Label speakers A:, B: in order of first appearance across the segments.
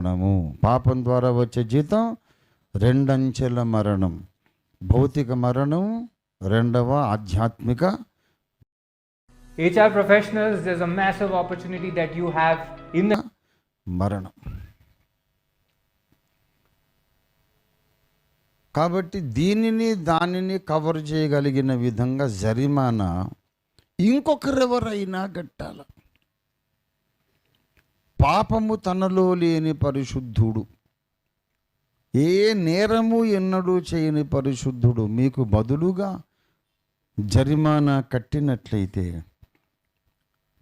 A: మరణము పాపం ద్వారా వచ్చే జీతం రెండంచెల మరణం. భౌతిక మరణం రెండవ ఆధ్యాత్మిక
B: HR professionals, there's a massive opportunity that you have in the
A: మరణం. కాబట్టి దీనిని దానిని కవర్ చేయగలిగిన విధంగా జరిమానా ఇంకొకరెవరైనా కట్టాల? పాపము తనలో లేని పరిశుద్ధుడు. ఏ నేరము ఎన్నడూ చేయని పరిశుద్ధుడు. మీకు బదులుగా జరిమానా కట్టినట్లయితే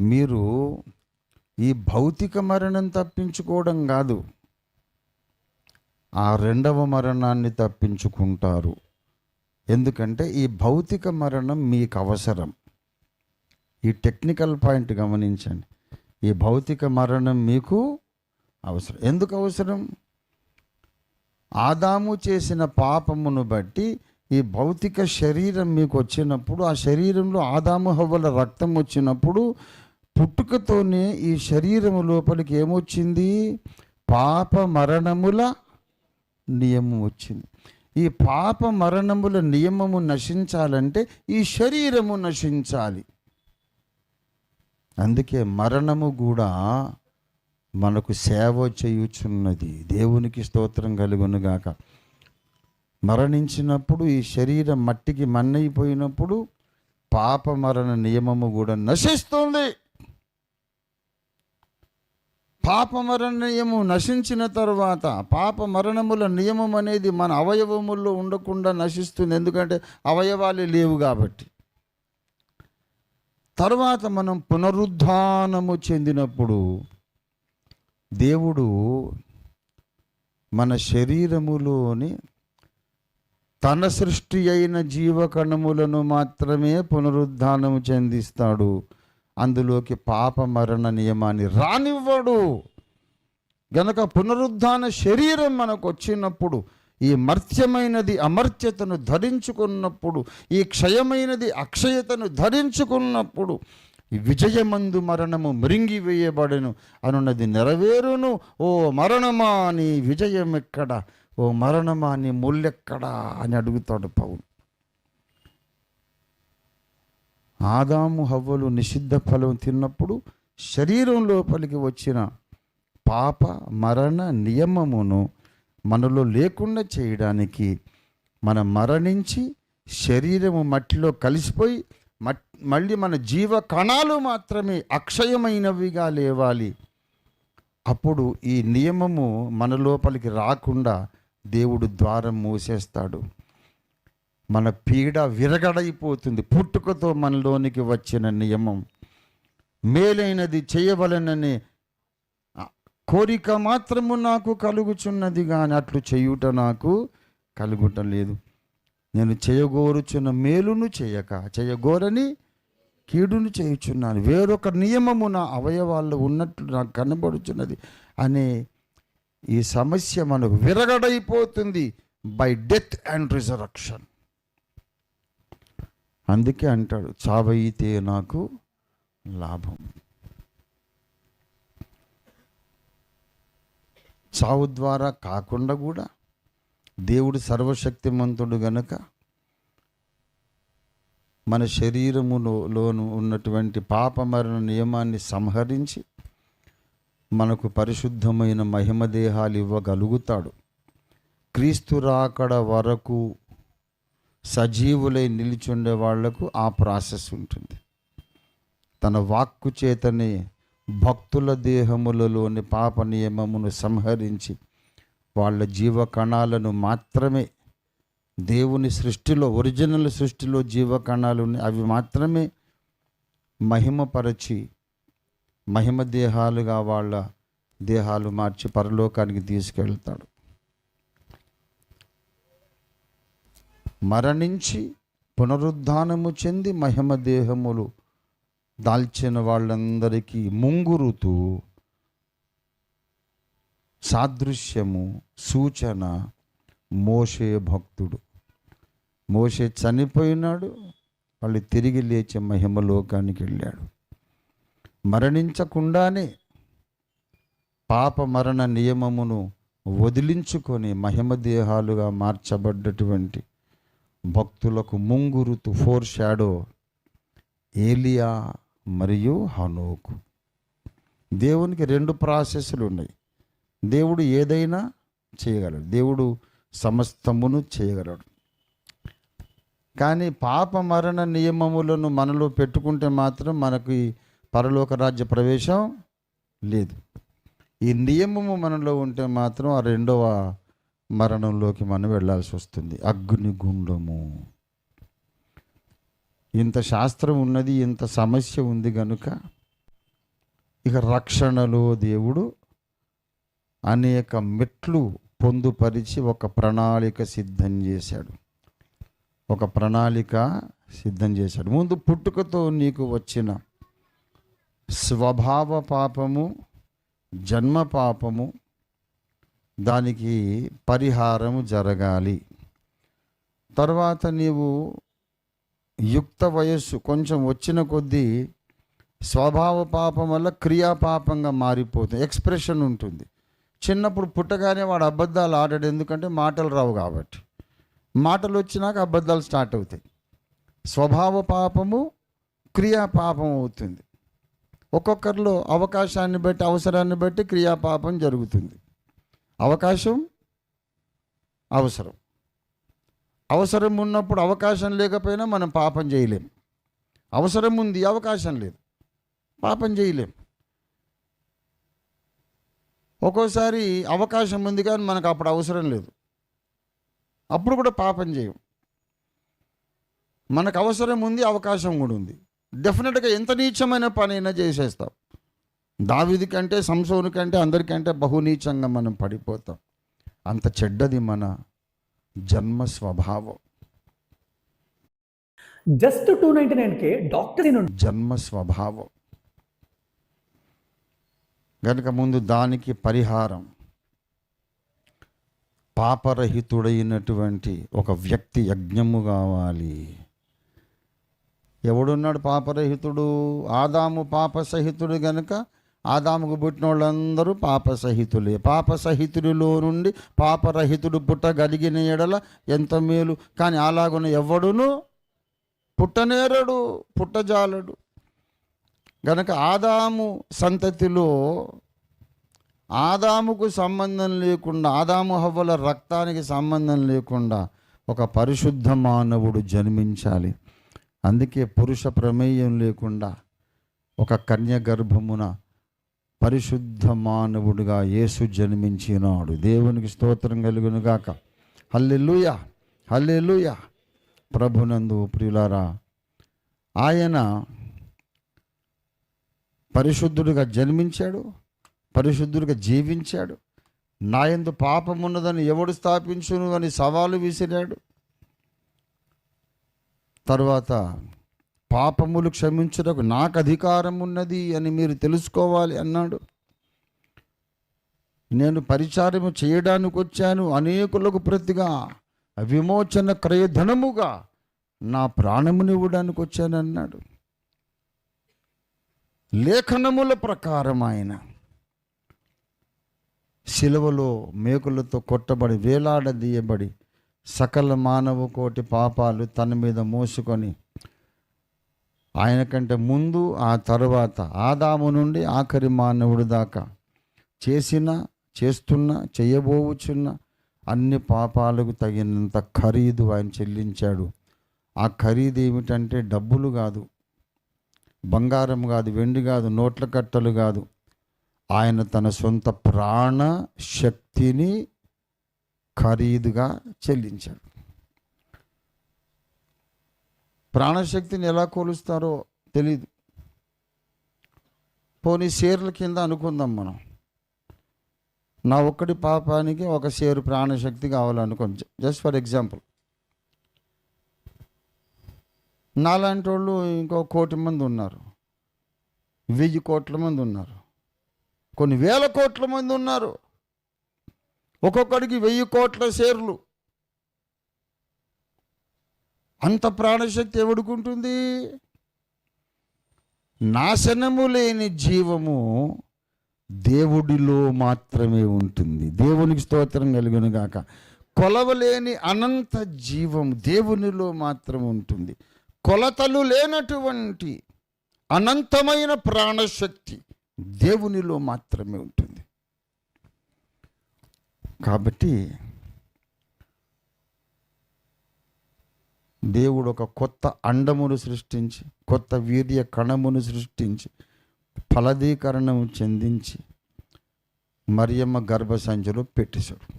A: మీరు ఈ భౌతిక మరణం తప్పించుకోవడం కాదు ఆ రెండవ మరణాన్ని తప్పించుకుంటారు. ఎందుకంటే ఈ భౌతిక మరణం మీకు అవసరం. ఈ టెక్నికల్ పాయింట్ గమనించండి. ఈ భౌతిక మరణం మీకు అవసరం. ఎందుకు అవసరం? ఆదాము చేసిన పాపమును బట్టి ఈ భౌతిక శరీరం మీకు వచ్చినప్పుడు ఆ శరీరంలో ఆదాము హవ్వల రక్తం వచ్చినప్పుడు పుట్టుకతోనే ఈ శరీరము లోపలికి ఏమొచ్చింది? పాప మరణముల నియమం వచ్చింది. ఈ పాప మరణముల నియమము నశించాలంటే ఈ శరీరము నశించాలి. అందుకే మరణము కూడా మనకు సేవ చేయుచున్నది. దేవునికి స్తోత్రం కలుగునుగాక మరణించినప్పుడు ఈ శరీరం మట్టికి మన్నైపోయినప్పుడు పాప మరణ నియమము కూడా నశిస్తుంది. పాప మరణ నియమం నశించిన తర్వాత పాప మరణముల నియమం అనేది మన అవయవముల్లో ఉండకుండా నశిస్తుంది. ఎందుకంటే అవయవాలు లేవు కాబట్టి. తర్వాత మనం పునరుద్ధానము చెందినప్పుడు దేవుడు మన శరీరములోని తన సృష్టి అయిన జీవకణములను మాత్రమే పునరుద్ధానము చెందిస్తాడు. అందులోకి పాప మరణ నియమాన్ని రానివ్వడు. గనక పునరుద్ధాన శరీరం మనకు వచ్చినప్పుడు ఈ మర్త్యమైనది అమర్త్యతను ధరించుకున్నప్పుడు ఈ క్షయమైనది అక్షయతను ధరించుకున్నప్పుడు విజయమందు మరణము మృంగివేయబడెను అనున్నది నెరవేరును. ఓ మరణమా నీ విజయం ఎక్కడ ఓ మరణమా నీ మూల్యెక్కడా అని అడుగుతాడు పౌలు. ఆదాము హవ్వలు నిషిద్ధ ఫలం తిన్నప్పుడు శరీరం లోపలికి వచ్చిన పాప మరణ నియమమును మనలో లేకుండా చేయడానికి మనం మరణించి శరీరము మట్టిలో కలిసిపోయి మట్ మళ్ళీ మన జీవ కణాలు మాత్రమే అక్షయమైనవిగా లేవాలి. అప్పుడు ఈ నియమము మన లోపలికి రాకుండా దేవుడు ద్వారం మూసేస్తాడు. మన పీడ విరగడైపోతుంది. పుట్టుకతో మనలోనికి వచ్చిన నియమం. మేలైనది చేయవలననే కోరిక మాత్రము నాకు కలుగుచున్నది కానీ అట్లు చేయుట నాకు కలుగుట లేదు. నేను చేయగోరుచున్న మేలును చేయక చేయగోరని కీడును చేయుచున్నాను. వేరొక నియమము నా అవయవాల్లో ఉన్నట్లు నాకు కనబడుచున్నది అనే ఈ సమస్య మనకు విరగడైపోతుంది బై డెత్ అండ్ రిజరక్షన్ అందుకే అంటాడు చావయితే నాకు లాభం. చావు ద్వారా కాకుండా కూడా దేవుడు సర్వశక్తిమంతుడు గనుక మన శరీరములోను ఉన్నటువంటి పాపమరణ నియమాన్ని సంహరించి మనకు పరిశుద్ధమైన మహిమ దేహాలు ఇవ్వగలుగుతాడు. క్రీస్తు రాకడ వరకు సజీవులై నిలిచుండే వాళ్ళకు ఆ ప్రాసెస్ ఉంటుంది. తన వాక్కు చేతనే భక్తుల దేహములలోని పాప నియమమును సంహరించి వాళ్ళ జీవ కణాలను మాత్రమే దేవుని సృష్టిలో ఒరిజినల్ సృష్టిలో జీవ కణాలు అవి మాత్రమే మహిమపరచి మహిమ దేహాలుగా వాళ్ళ దేహాలు మార్చి పరలోకానికి తీసుకెళ్తాడు. మరణించి పునరుద్ధానము చెంది మహిమ దేహములు దాల్చిన వాళ్ళందరికీ ముంగురుతూ సాదృశ్యము సూచన మోషే భక్తుడు. మోషే చనిపోయినాడు వాళ్ళు తిరిగి లేచి మహిమలోకానికి వెళ్ళాడు. మరణించకుండానే పాప మరణ నియమమును వదిలించుకొని మహిమ దేహాలుగా మార్చబడ్డటువంటి భక్తులకు ముంగురుతు ఫోర్ షాడో ఏలియా మరియు హనోకు. దేవునికి రెండు ప్రాసెస్లు ఉన్నాయి. దేవుడు ఏదైనా చేయగలడు. దేవుడు సమస్తమును చేయగలడు. కానీ పాప మరణ నియమములను మనలో పెట్టుకుంటే మాత్రం మనకు పరలోక రాజ్య ప్రవేశం లేదు. ఈ నియమము మనలో ఉంటే మాత్రం ఆ రెండవ మరణంలోకి మనం వెళ్ళాల్సి వస్తుంది. అగ్ని గుండము. ఇంత శాస్త్రం ఉన్నది ఇంత సమస్య ఉంది కనుక ఇక రక్షణలో దేవుడు అనేక మెట్లు పొందుపరిచి ఒక ప్రణాళిక సిద్ధం చేశాడు. ఒక ప్రణాళిక సిద్ధం చేశాడు. ముందు పుట్టుకతో నీకు వచ్చిన స్వభావ పాపము జన్మ పాపము దానికి పరిహారము జరగాలి. తర్వాత నీవు యుక్త వయస్సు కొంచెం వచ్చిన కొద్దీ స్వభావ పాపం వల్ల క్రియాపాపంగా మారిపోతుంది. ఎక్స్ప్రెషన్ ఉంటుంది. చిన్నప్పుడు పుట్టగానే వాడు అబద్ధాలు ఆడాడు. ఎందుకంటే మాటలు రావు కాబట్టి. మాటలు వచ్చినాక అబద్ధాలు స్టార్ట్ అవుతాయి. స్వభావ పాపము క్రియాపాపం అవుతుంది. ఒక్కొక్కరిలో అవకాశాన్ని బట్టి అవసరాన్ని బట్టి క్రియాపాపం జరుగుతుంది. అవకాశం అవసరం. అవసరం ఉన్నప్పుడు అవకాశం లేకపోయినా మనం పాపం చేయలేం. అవసరం ఉంది అవకాశం లేదు. పాపం చేయలేం. ఒక్కోసారి అవకాశం ఉంది కానీ మనకు అప్పుడు అవసరం లేదు. అప్పుడు కూడా పాపం చేయం. మనకు అవసరం ఉంది అవకాశం కూడా ఉంది. డెఫినెట్గా ఎంత నీచమైన పని అయినా చేసేస్తాం. దావిది కంటే సంసోను కంటే అందరికంటే బహునీచంగా మనం పడిపోతాం. అంత చెడ్డది మన జన్మ స్వభావం
C: just two ninety nine K doctor నుండి
A: జన్మ స్వభావం కనుక ముందు దానికి పరిహారం. పాపరహితుడైనటువంటి ఒక వ్యక్తి యజ్ఞము కావాలి. ఎవడున్నాడు పాపరహితుడు? ఆదాము పాప సహితుడు గనుక ఆదాముకు పుట్టిన వాళ్ళందరూ పాప సహితులే పాప సహితుడిలో నుండి పాపరహితుడు పుట్టగలిగిన ఎడల ఎంత మేలు. కానీ అలాగున ఎవడును పుట్టనేరడు పుట్టజాలడు. గనక ఆదాము సంతతిలో ఆదాముకు సంబంధం లేకుండా ఆదాము హవ్వల రక్తానికి సంబంధం లేకుండా ఒక పరిశుద్ధ మానవుడు జన్మించాలి. అందుకే పురుష ప్రమేయం లేకుండా ఒక కన్య గర్భమున పరిశుద్ధ మానవుడిగా యేసు జన్మించినాడు. దేవునికి స్తోత్రం కలుగునుగాక హల్లెలుయ! హల్లెలుయ! ప్రభునందు ప్రియులారా ఆయన పరిశుద్ధుడిగా జన్మించాడు పరిశుద్ధుడిగా జీవించాడు. నాయందు పాపమున్నదని ఎవడు స్థాపించును అని సవాలు విసిరాడు. తరువాత పాపములు క్షమించుటకు నాకు అధికారం ఉన్నది అని మీరు తెలుసుకోవాలి అన్నాడు. నేను పరిచారము చేయడానికి వచ్చాను. అనేకులకు ప్రతిగా విమోచన క్రయధనముగా నా ప్రాణమునివ్వడానికి వచ్చానన్నాడు లేఖనముల ప్రకారం ఆయన శిలువలో మేకులతో కొట్టబడి వేలాడదీయబడి సకల మానవ కోటి పాపాలు తన మీద మోసుకొని ఆయన కంటే ముందు ఆ తర్వాత ఆదాము నుండి ఆఖరి మానవుడి దాకా చేసిన చేస్తున్న చేయబోవుచున్న అన్ని పాపాలకు తగినంత ఖరీదు ఆయన చెల్లించాడు. ఆ ఖరీదు ఏమిటంటే డబ్బులు కాదు. బంగారం కాదు వెండి కాదు నోట్ల కట్టలు కాదు. ఆయన తన సొంత ప్రాణ శక్తిని ఖరీదుగా చెల్లించాడు. ప్రాణశక్తిని ఎలా కొలుస్తారో తెలీదు. పోనీ షేర్ల కింద అనుకుందాం మనం. నా ఒక్కడి పాపానికి ఒక షేరు ప్రాణశక్తి కావాలనుకోండి జస్ట్ ఫర్ ఎగ్జాంపుల్. నాలాంటి వాళ్ళు ఇంకో కోటి మంది ఉన్నారు. వెయ్యి కోట్ల మంది ఉన్నారు. కొన్ని వేల కోట్ల మంది ఉన్నారు. ఒక్కొక్కడికి వెయ్యి కోట్ల షేర్లు. అంత ప్రాణశక్తి ఎవడుకుంటుంది? నాశనము లేని జీవము దేవుడిలో మాత్రమే ఉంటుంది. దేవునికి స్తోత్రం కలిగిన గాక. కొలవలేని అనంత జీవం దేవునిలో మాత్రం ఉంటుంది. కొలతలు లేనటువంటి అనంతమైన ప్రాణశక్తి దేవునిలో మాత్రమే ఉంటుంది. కాబట్టి దేవుడు ఒక కొత్త అండమును సృష్టించి కొత్త వీర్య కణమును సృష్టించి ఫలదీకరణము చెందించి మరియమ్మ గర్భసంచిలో పెట్టేశాడు.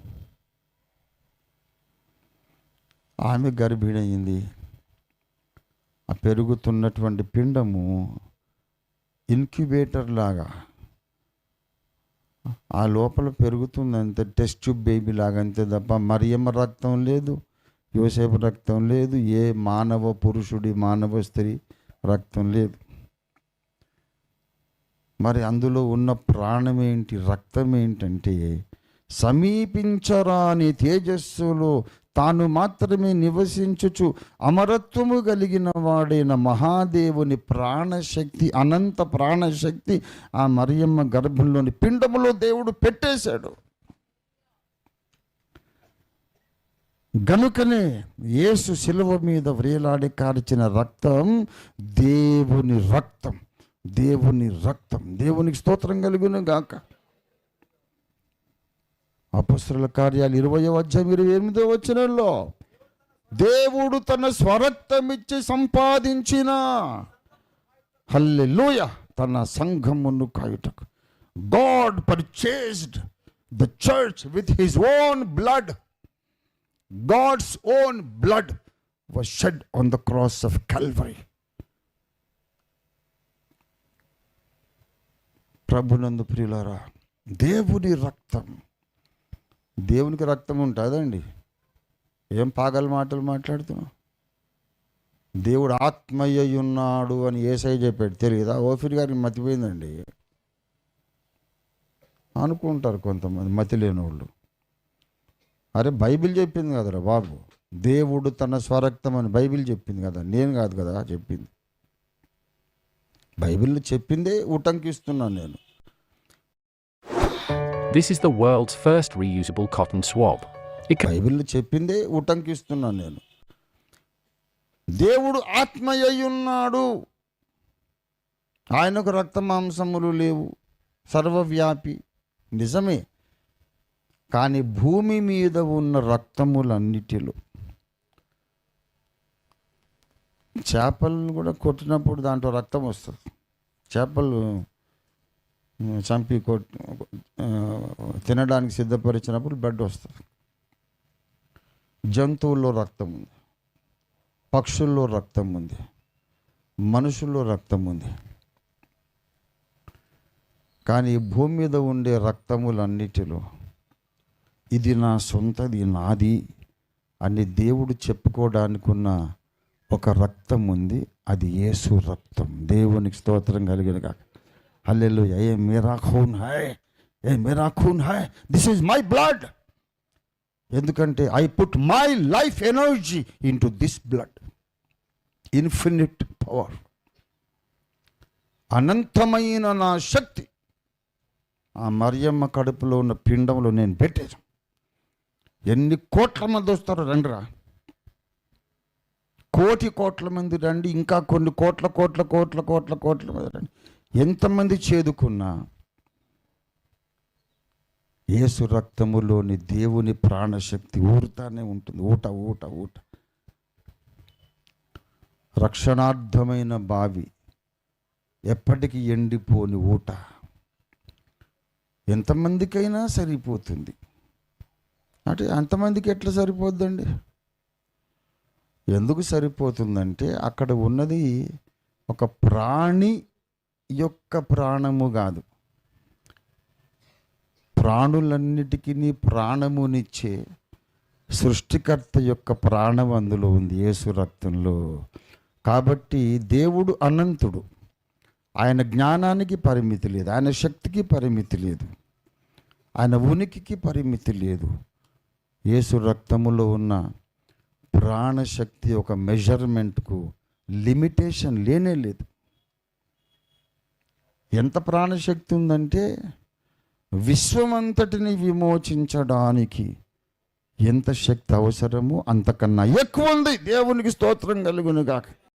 A: ఆమె గర్భిణయింది. ఆ పెరుగుతున్నటువంటి పిండము ఇన్క్యుబేటర్ లాగా ఆ లోపల పెరుగుతుంది అంతే టెస్ట్ ట్యూబ్ బేబీ లాగా అంతే తప్ప మరియమ్మ రక్తం లేదు. యోసేపు రక్తం లేదు ఏ మానవ పురుషుడి మానవ స్త్రీ రక్తం లేదు. మరి అందులో ఉన్న ప్రాణం ఏంటి రక్తం ఏంటంటే సమీపించరాని తేజస్సులో తాను మాత్రమే నివసించుచు అమరత్వము కలిగిన వాడైన మహాదేవుని ప్రాణశక్తి అనంత ప్రాణశక్తి ఆ మరియమ్మ గర్భంలోని పిండములో దేవుడు పెట్టేశాడు. గనుకనే యేసు శిలువ మీద వ్రేలాడి కార్చిన రక్తం దేవుని రక్తం దేవుని రక్తం దేవునికి స్తోత్రం కలుగును గాక. అపస్సుల కార్యాలు ఇరవయో అధ్యాయం ఇరవై ఎనిమిదో వచ్చినలో దేవుడు తన స్వరక్తం ఇచ్చి సంపాదించిన హల్లెలూయ తన సంఘమును కాయుటకు. God purchased the church with his own blood. God's own blood was shed on the cross of Calvary ప్రభునందు ప్రియులారా దేవుని రక్తం దేవునికి రక్తం ఉంటుందండి. ఏం పాగల మాటలు మాట్లాడుతున్నావు? దేవుడు ఆత్మయ్య ఉన్నాడు అని ఏసై చెప్పాడు. తెలియదా ఓఫిర్ గారికి మతిపోయిందండి. అనుకుంటారు కొంతమంది మతి లేని వాళ్ళు అరే బైబిల్ చెప్పింది కదరా బాబు. దేవుడు తన స్వరక్తం అని బైబిల్ చెప్పింది కదా. నేను కాదు కదా చెప్పింది. బైబిల్లో చెప్పిందే ఉటంకిస్తున్నాను నేను.
D: This is the world's first reusable cotton swab. It can
A: బైబిల్లో చెప్పిందే ఉటంకిస్తున్నాను నేను. దేవుడు ఆత్మయ్య ఉన్నాడు. ఆయనకు రక్త మాంసములు లేవు. సర్వవ్యాపి. నిజమే. కానీ భూమి మీద ఉన్న రక్తములన్నిటిలో చేపలను కూడా కొట్టినప్పుడు దాంట్లో రక్తం వస్తుంది. చేపలు చంపి కొట్ తినడానికి సిద్ధపరిచినప్పుడు బ్లడ్ వస్తుంది. జంతువుల్లో రక్తం ఉంది. పక్షుల్లో రక్తం ఉంది. మనుషుల్లో రక్తం ఉంది. కానీ భూమి మీద ఉండే రక్తములన్నిటిలో ఇది నా సొంతది నాది అని దేవుడు చెప్పుకోవడానికి ఉన్న ఒక రక్తం ఉంది. అది యేసు రక్తం. దేవునికి స్తోత్రం కలిగిన కాక హల్లెలు ఏ మేరా ఖూన్ హై. ఏ మేరా ఖూన్ high. This is my blood. ఎందుకంటే I put my life energy into this blood. Infinite power. అనంతమైన నా శక్తి. ఆ మరియమ్మ కడుపులో ఉన్న పిండంలో నేను పెట్టాను ఎన్ని కోట్ల మంది వస్తారు రండిరా. కోటి కోట్ల మంది రండి ఇంకా కొన్ని కోట్ల కోట్ల కోట్ల కోట్ల కోట్ల మంది రండి. ఎంతమంది చేదుకున్నా యేసు రక్తములోని దేవుని ప్రాణశక్తి ఊరుతానే ఉంటుంది. ఊట ఊట ఊట. రక్షణార్థమైన బావి ఎప్పటికీ ఎండిపోని ఊట. ఎంతమందికైనా సరిపోతుంది. అంటే అంతమందికి ఎట్లా సరిపోద్దండి? ఎందుకు సరిపోతుందంటే అక్కడ ఉన్నది ఒక ప్రాణి యొక్క ప్రాణము కాదు. ప్రాణులన్నిటికీ ప్రాణమునిచ్చే సృష్టికర్త యొక్క ప్రాణం అందులో ఉంది యేసు రక్తంలో. కాబట్టి దేవుడు అనంతుడు. ఆయన జ్ఞానానికి పరిమితి లేదు ఆయన శక్తికి పరిమితి లేదు ఆయన ఉనికికి పరిమితి లేదు. యేసు రక్తములో ఉన్న ప్రాణశక్తి ఒక మెజర్మెంట్కు లిమిటేషన్ లేనే లేదు. ఎంత ప్రాణశక్తి ఉందంటే విశ్వమంతటిని విమోచించడానికి ఎంత శక్తి అవసరమో అంతకన్నా ఎక్కువ ఉంది. దేవునికి స్తోత్రం కలుగునుగాక.